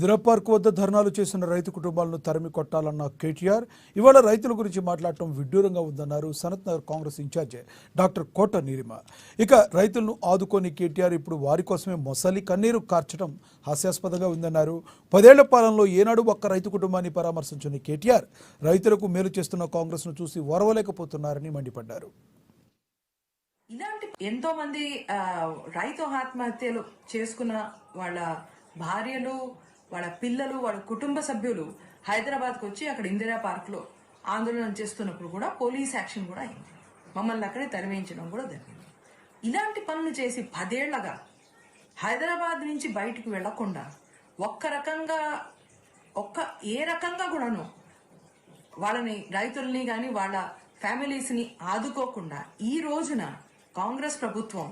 దిర park వద్ద ధర్నాలు చేసిన రైతు కుటుంబాలను తరిమి కొట్టాలన్న కేటీఆర్. ఇవాళ రైతుల గురించి మాట్లాడటం విడ్డూరంగా ఉందన్నారు సనత్ నగర్ కాంగ్రెస్ ఇన్ఛార్జ్ డాక్టర్ కోట నీరిమ. ఇక రైతులను ఆదుకొని కేటీఆర్ ఇప్పుడు వారి కోసమే మొసలి కన్నీరు కార్చడం హాస్యాస్పదంగా ఉందన్నారు. పదేళ్ళ పాలనలో ఏనాడు ఒక్క రైతు కుటుంబాన్ని పరామర్శించిన కేటీఆర్ రైతులకు మేలు చేస్తున్న కాంగ్రెస్ను చూసి ఓరవలేకపోతున్నారని మండిపడ్డారు. ఇలాంటి ఎంతో మంది రైతు ఆత్మహత్యలు చేసుకున్న వాళ్ళ భార్యలు వాళ్ళ పిల్లలు వాళ్ళ కుటుంబ సభ్యులు హైదరాబాద్కి వచ్చి అక్కడ ఇందిరా పార్క్లో ఆందోళన చేస్తున్నప్పుడు కూడా పోలీస్ యాక్షన్ కూడా అయింది. మమ్మల్ని అక్కడే తరివేయించడం కూడా జరిగింది. ఇలాంటి పనులు చేసి పదేళ్ళగా హైదరాబాద్ నుంచి బయటికి వెళ్ళకుండా ఒక్క రకంగా ఒక్క ఏ రకంగా కూడాను వాళ్ళని రైతుల్ని కానీ వాళ్ళ ఫ్యామిలీస్ని ఆదుకోకుండా ఈ రోజున కాంగ్రెస్ ప్రభుత్వం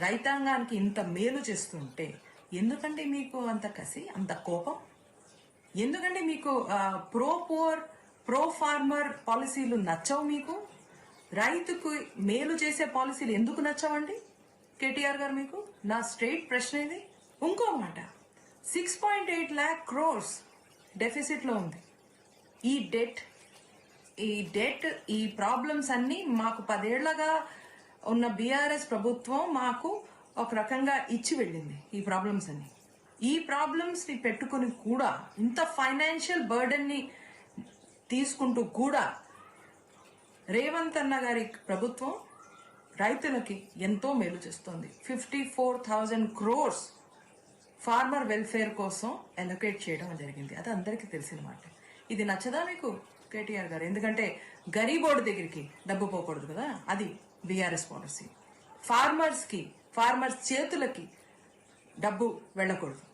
రైతాంగానికి ఇంత మేలు చేస్తుంటే ఎందుకంటే మీకు అంత కసి అంత కోపం? ఎందుకంటే మీకు ప్రో పోర్ ప్రో ఫార్మర్ పాలసీలు నచ్చవు మీకు? రైతుకు మేలు చేసే పాలసీలు ఎందుకు నచ్చవండి? కేటీఆర్ గారు మీకు? నా స్ట్రైట్ ప్రశ్న ఇది. ఇంకో మాట. Six point eight lakh crores డెఫిసిట్లో ఉంది. ఈ డెట్ ఈ డెట్ ఈ ప్రాబ్లమ్స్ అన్నీ మాకు పదేళ్ళగా ఉన్న బీఆర్ఎస్ ప్రభుత్వం మాకు ఒక రకంగా ఇచ్చి వెళ్ళింది ఈ ప్రాబ్లమ్స్ అన్ని. ఈ ప్రాబ్లమ్స్ని పెట్టుకుని కూడా ఇంత ఫైనాన్షియల్ బర్డెన్ని తీసుకుంటూ కూడా రేవంత్ అన్న గారి ప్రభుత్వం రైతులకి ఎంతో మేలు చేస్తోంది. Fifty four thousand crores farmer welfare కోసం ఎలొకేట్ చేయడం జరిగింది. అది అందరికీ తెలిసిన మాట. ఇది నచ్చదా మీకు కేటీఆర్ గారు? ఎందుకంటే గరీబోర్డు దగ్గరికి డబ్బు పోకూడదు కదా. అది బీఆర్ఎస్ పాలసీ ఫార్మర్స్కి ఫార్మర్స్ చేతులకి డబ్బు వెళ్ళకూడదు.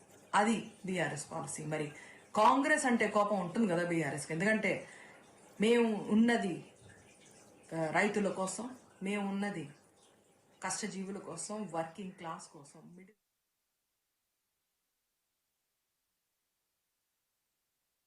అది బీఆర్ఎస్ పాలసీ. మరి కాంగ్రెస్ అంటే కోపం ఉంటుంది కదా బీఆర్ఎస్కి. ఎందుకంటే మేము ఉన్నది రైతుల కోసం మేము ఉన్నది కష్టజీవుల కోసం వర్కింగ్ క్లాస్ కోసం మిడిల్